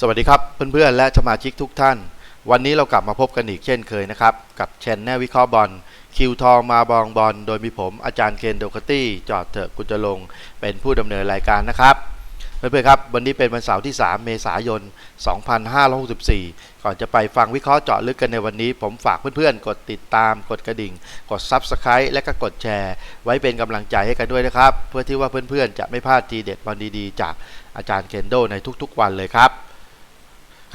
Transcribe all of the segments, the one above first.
สวัสดีครับเพื่อนๆและสมาชิกทุกท่าน วันนี้เรากลับมาพบกันอีกเช่นเคยนะครับ กับแชนแนลวิเคราะห์บอลคิวทองมาบองบอลโดยมีผมอาจารย์เคนโดคตี้จอดเถอะกุจลง เป็นผู้ดำเนินรายการนะครับเพื่อนๆครับ วันนี้เป็นวันเสาร์ที่ 3 เมษายน 2564 ก่อนจะไปฟังวิเคราะห์เจาะลึกกันในวันนี้ ผมฝากเพื่อนๆ กดติดตาม กดกระดิ่ง กด Subscribe และก็กดแชร์ ไว้เป็นกำลังใจให้กันด้วยนะครับ เพื่อที่ว่าเพื่อนๆ จะไม่พลาดทีเด็ดวันดีๆ จากอาจารย์เคนโดในทุกๆ วันเลยครับ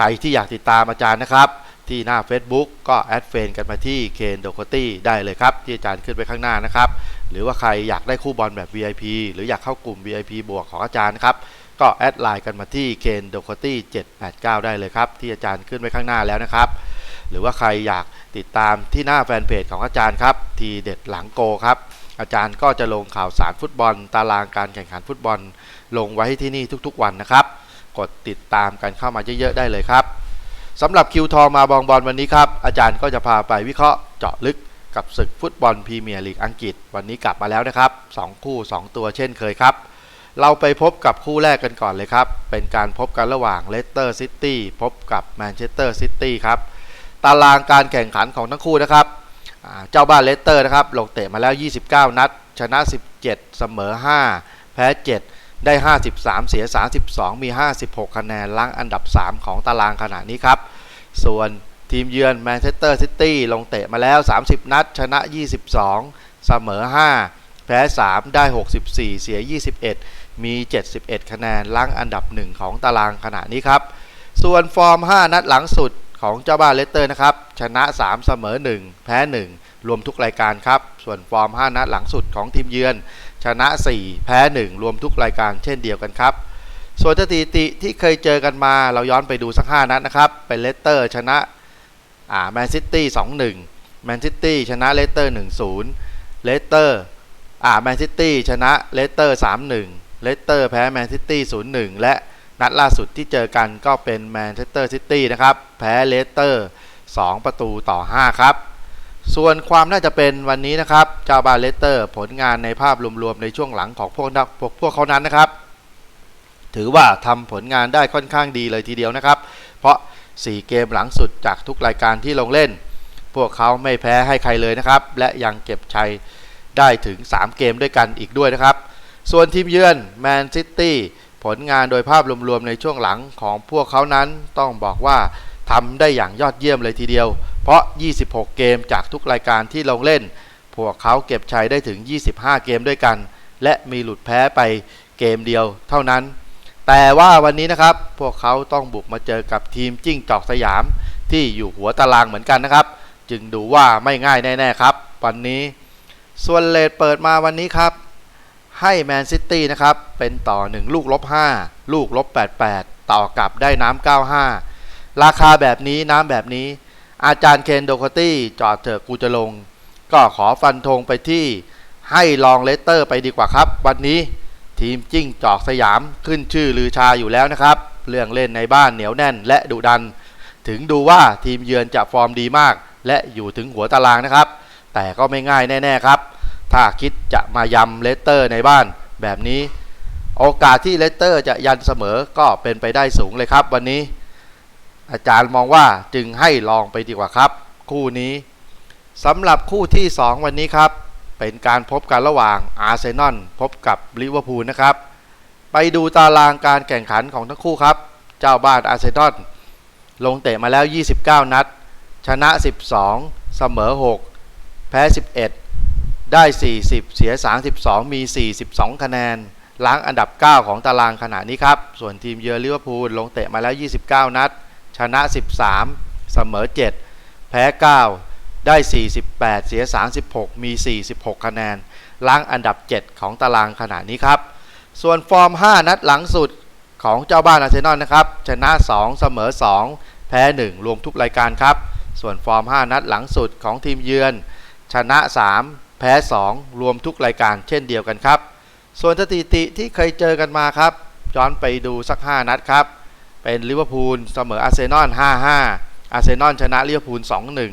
ใครที่อยากติดตามอาจารย์นะครับ ที่หน้า Facebook ก็แอดเฟนกันมาที่เคนโดโคตี้ได้เลยครับ ที่อาจารย์ขึ้นไปข้างหน้านะครับ หรือว่าใครอยากได้คู่บอลแบบ VIP หรืออยากเข้ากลุ่ม VIP บวกของอาจารย์นะครับก็แอดไลน์กันมาที่เคนโดโคตี้789 ได้เลยครับ ที่อาจารย์ขึ้นไว้ข้างหน้าแล้วนะครับ หรือว่าใครอยากติดตามที่หน้าแฟนเพจของอาจารย์ครับ ทีเด็ดหลังโกครับ อาจารย์ก็จะลงข่าวสารฟุตบอล ตารางการแข่งขันฟุตบอล ลงไว้ที่นี่ทุกๆวันนะครับ กดติดตามกันเข้ามาเยอะๆได้เลยครับสำหรับคิวทองมาบองบอลวันนี้ครับ อาจารย์ก็จะพาไปวิเคราะห์เจาะลึกกับศึกฟุตบอลพรีเมียร์ลีกอังกฤษ วันนี้กลับมาแล้วนะครับสองคู่ 2 ตัวเช่นเคยครับ เราไปพบกับคู่แรกกันก่อนเลยครับ เป็นการพบกันระหว่างเลสเตอร์ซิตี้พบกับแมนเชสเตอร์ซิตี้ครับตารางการแข่งขันของทั้งคู่นะครับเจ้าบ้านเลสเตอร์นะครับลงเตะมาแล้ว 29 นัด ชนะ 17 เสมอ 5 แพ้ 7 ได้ 53 เสีย 32 มี 56 คะแนนล้างอันดับ 3 ของตารางขณะนี้ครับ ส่วนทีมเยือนแมนเชสเตอร์ซิตี้ลงเตะมาแล้ว 30 นัด ชนะ 22 เสมอ 5 แพ้ 3 ได้ 64 เสีย 21 มี 71 คะแนนล้างอันดับ 1 ของตารางขณะนี้ครับ ส่วนฟอร์ม 5 นัดหลังสุด ของเจ้าบ้านเลสเตอร์นะครับ ชนะ 3 เสมอ 1 แพ้ 1 รวมทุกรายการครับ ส่วนฟอร์ม 5 นัดหลังสุดของทีมเยือน ชนะ 4 แพ้ 1 รวมทุกรายการเช่นเดียวกันครับ ส่วนสถิติที่เคยเจอกันมาเราย้อนไปดูสัก 5 นัดนะครับ เป็นเลสเตอร์ชนะอ่าแมนซิตี้ 2-1 แมนซิตี้ชนะเลสเตอร์ 1-0 เลสเตอร์อ่าแมนซิตี้ชนะเลสเตอร์ 3-1 เลสเตอร์แพ้แมนซิตี้ 0-1 และ นัดล่าสุดที่เจอกันก็เป็นแมนเชสเตอร์ซิตี้นะครับ แพ้เลสเตอร์ 2 ประตูต่อ 5 ครับ ส่วนความน่าจะเป็นวันนี้นะครับเจ้าบาเลสเตอร์ผลงานในภาพรวมๆในช่วงหลังของพวกพวกพวกเขานั้นนะครับ ถือว่าทำผลงานได้ค่อนข้างดีเลยทีเดียวนะครับ เพราะ 4 เกมหลังสุดจากทุกรายการที่ลงเล่น พวกเขาไม่แพ้ให้ใครเลยนะครับ และยังเก็บชัยได้ถึง 3 เกมด้วยกันอีกด้วยนะครับ ส่วนทีมเยือนแมนซิตี้ ผลงานโดยภาพรวมๆในช่วงหลังของพวกเขานั้นต้องบอกว่าทำได้อย่างยอดเยี่ยมเลยทีเดียว เพราะ 26 เกมจากทุกรายการที่ลงเล่น พวกเขาเก็บชัยได้ถึง 25 เกมด้วยกัน และมีหลุดแพ้ไปเกมเดียวเท่านั้น แต่ว่าวันนี้นะครับ พวกเขาต้องบุกมาเจอกับทีมจิ้งจอกสยาม ที่อยู่หัวตารางเหมือนกันนะครับ จึงดูว่าไม่ง่ายแน่ๆครับ วันนี้ ส่วนเลทเปิดมาวันนี้ครับ ให้แมนซิตี้นะครับเป็นต่อ 1 ลูกลบ5ลูกลบ88 ต่อกับได้น้ำ95 ราคาแบบนี้น้ำแบบนี้ อาจารย์เคนโดคตี้จอดเถอะกูจะลง ก็ขอฟันธงไปที่ให้ลองเลสเตอร์ไปดีกว่าครับ วันนี้ทีมจิ้งจอกสยามขึ้นชื่อลือชาอยู่แล้วนะครับ เรื่องเล่นในบ้านเหนียวแน่นและดุดัน ถึงดูว่าทีมเยือนจะฟอร์มดีมาก และอยู่ถึงหัวตารางนะครับ แต่ก็ไม่ง่ายแน่ ๆ ครับ ถ้าคิดจะมายำเลสเตอร์ในบ้านแบบนี้ โอกาสที่เลสเตอร์จะยันเสมอก็เป็นไปได้สูงเลยครับ วันนี้ อาจารย์มองว่าจึงให้ลองไปดีกว่าครับ คู่นี้สำหรับคู่ที่ 2 วันนี้ครับ เป็นการพบกันระหว่างอาร์เซนอลพบกับลิเวอร์พูลนะครับ ไปดูตารางการแข่งขันของทั้งคู่ครับ เจ้าบ้านอาร์เซนอลลงเตะมาแล้ว 29 นัด ชนะ 12 เสมอ 6 แพ้ 11 ได้ 40 เสีย 32 มี 42 คะแนน ล้างอันดับ 9 ของตารางขณะนี้ครับ ส่วนทีมเยือนลิเวอร์พูลลงเตะมาแล้ว 29 นัด ชนะ 13 เสมอ 7 แพ้ 9 ได้ 48 เสีย 36 มี 46 คะแนน ล้างอันดับ 7 ของตารางขณะนี้ครับ ส่วนฟอร์ม 5 นัดหลังสุดของเจ้าบ้านอาร์เซนอลนะครับ ชนะ 2 เสมอ 2 แพ้ 1 รวมทุกรายการครับ ส่วนฟอร์ม 5 นัดหลังสุดของทีมเยือน ชนะ 3 แพ้ 2 รวมทุกรายการเช่นเดียวกันครับ ส่วนสถิติที่เคยเจอกันมาครับย้อนไปดูสัก 5 นัดครับ เป็นลิเวอร์พูลเสมออาร์เซนอล 5-5 อาร์เซนอลชนะลิเวอร์พูล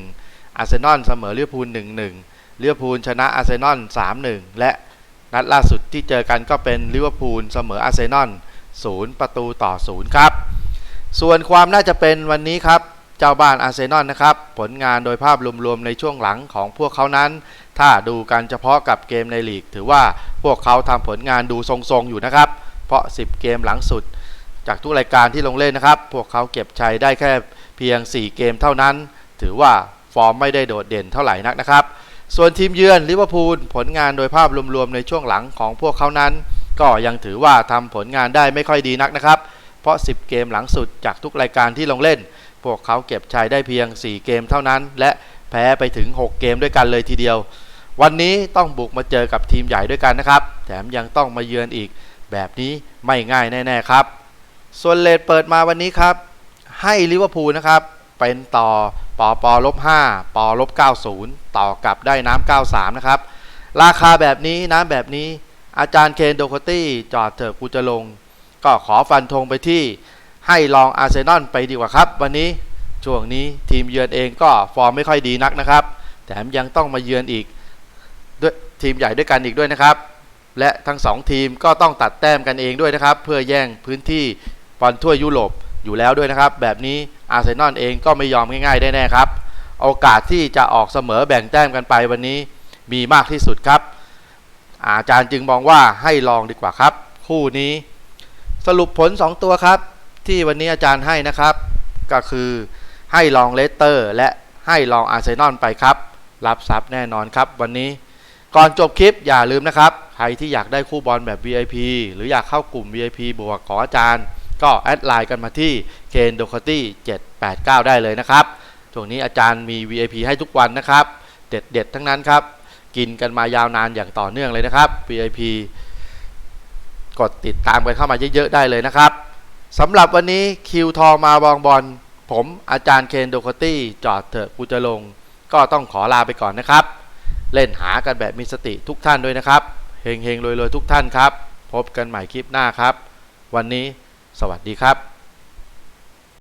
2-1 อาร์เซนอลเสมอลิเวอร์พูล 1-1 ลิเวอร์พูลชนะอาร์เซนอล 3-1 และนัดล่าสุดที่เจอกันก็เป็นลิเวอร์พูลเสมออาร์เซนอล 0 ประตูต่อ 0 ครับ ส่วนความน่าจะเป็นวันนี้ครับ เจ้าบ้านอาร์เซนอลนะครับ ผลงานโดยภาพรวมๆในช่วงหลังของพวกเขานั้น ถ้าดูกันเฉพาะกับเกมในลีก ถือว่าพวกเขาทำผลงานดูทรงๆอยู่นะครับ เพราะ 10 เกมหลังสุด จากทุกรายการที่ลงเล่นนะครับ พวกเขาเก็บชัยได้แค่เพียง 4 เกมเท่านั้น ถือว่าฟอร์มไม่ได้โดดเด่นเท่าไหร่นักนะครับ ส่วนทีมเยือนลิเวอร์พูลผลงานโดยภาพรวมๆในช่วงหลังของพวกเขานั้น ก็ยังถือว่าทำผลงานได้ไม่ค่อยดีนักนะครับ เพราะ 10 เกมหลังสุดจากทุกรายการที่ลงเล่น พวกเขาเก็บชัยได้เพียง 4 เกมเท่านั้น และแพ้ไปถึง 6 เกมด้วยกันเลยทีเดียว วันนี้ต้องบุกมาเจอกับทีมใหญ่ด้วยกันนะครับ แถมยังต้องมาเยือนอีก แบบนี้ไม่ง่ายแน่ ๆ ครับ ส่วนเลทเปิดมาวันนี้ครับ ให้ลิเวอร์พูลนะครับ เป็นต่อปอปอลบ5ปอลบ90 ต่อกับได้น้ำ93 นะครับ ราคาแบบนี้น้ำแบบนี้อาจารย์เคนโดโคตี้จอดเถอะกูจะลง ก็ขอฟันธงไปที่ให้ลองอาร์เซนอลไปดีกว่าครับ วันนี้ช่วงนี้ทีมเยือนเองก็ฟอร์มไม่ค่อยดีนักนะครับ แถมยังต้องมาเยือนอีก ทีมใหญ่ด้วยกันอีกด้วยนะครับ และทั้งสองทีมก็ต้องตัดแต้มกันเองด้วยนะครับ เพื่อแย่งพื้นที่บอลทั่วยุโรปอยู่แล้วด้วยนะครับ แบบนี้อาร์เซนอลเองก็ไม่ยอมง่ายๆได้แน่ครับ โอกาสที่จะออกเสมอแบ่งแต้มกันไปวันนี้มีมากที่สุดครับ อาจารย์จึงมองว่าให้ลองดีกว่าครับ คู่นี้ สรุปผล 2 ตัวครับ ที่วันนี้อาจารย์ให้นะครับ ก็คือให้ลองเลสเตอร์ และให้ลองอาร์เซนอลไปครับ รับทรัพย์แน่นอนครับวันนี้ ก่อนจบคลิปอย่าลืมนะครับ ใครที่อยากได้คู่บอลแบบ VIP หรืออยากเข้ากลุ่ม VIP บวกขออาจารย์ ก็แอดไลน์กันมาที่ k e n d o k a t y 789 ได้เลยนะครับช่วงนี้อาจารย์มี VIP ให้ทุกวันนะครับ เด็ดๆทั้งนั้นครับ กินกันมายาวนานอย่างต่อเนื่องเลยนะครับ VIP กดติดตามกันเข้ามาเยอะๆได้เลยนะครับสำหรับวันนี้คิวทองมาบองบอลผมอาจารย์เคนโดโคตี้จอดเถอะกูจะลง ก็ต้องขอลาไปก่อนนะครับ เล่นหากันแบบมีสติทุกท่านด้วยนะครับเฮงๆรวยๆทุกท่านครับ พบกันใหม่คลิปหน้าครับ วันนี้สวัสดีครับ